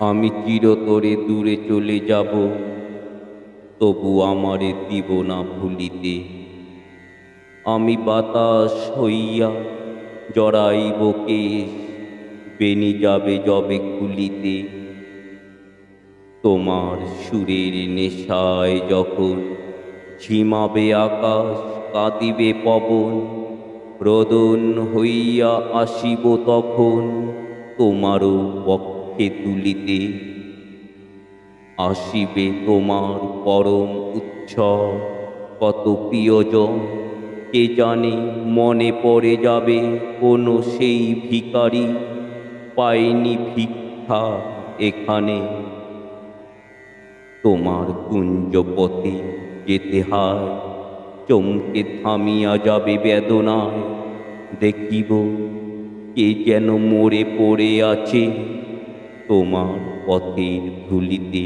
আমি চিরতরে দূরে চলে যাব, তবু আমারে দিব না ভুলিতে। আমি বাতাস হইয়া জড়াইব কেশ বেনি যাবে যবে খুলিতে। তোমার সুরের নেশায় যখন ঝিমাবে আকাশ, কাঁদিবে পবন, রোদন হইয়া আসিব তখন তোমারও পক্ষে তুলিতে, আসিবে তোমার পরম উৎসব। কত প্রিয়জন, কে জানে মনে পড়ে যাবে কোনো সেই ভিখারি। পায়নি ভিক্ষা এখানে। তোমার কুঞ্জপথে যেতে হয়, চমকে থামিয়া যাবে বেদনায়। দেখিব কে যেন মরে পড়ে আছে। তোমার পথের ধুলিতে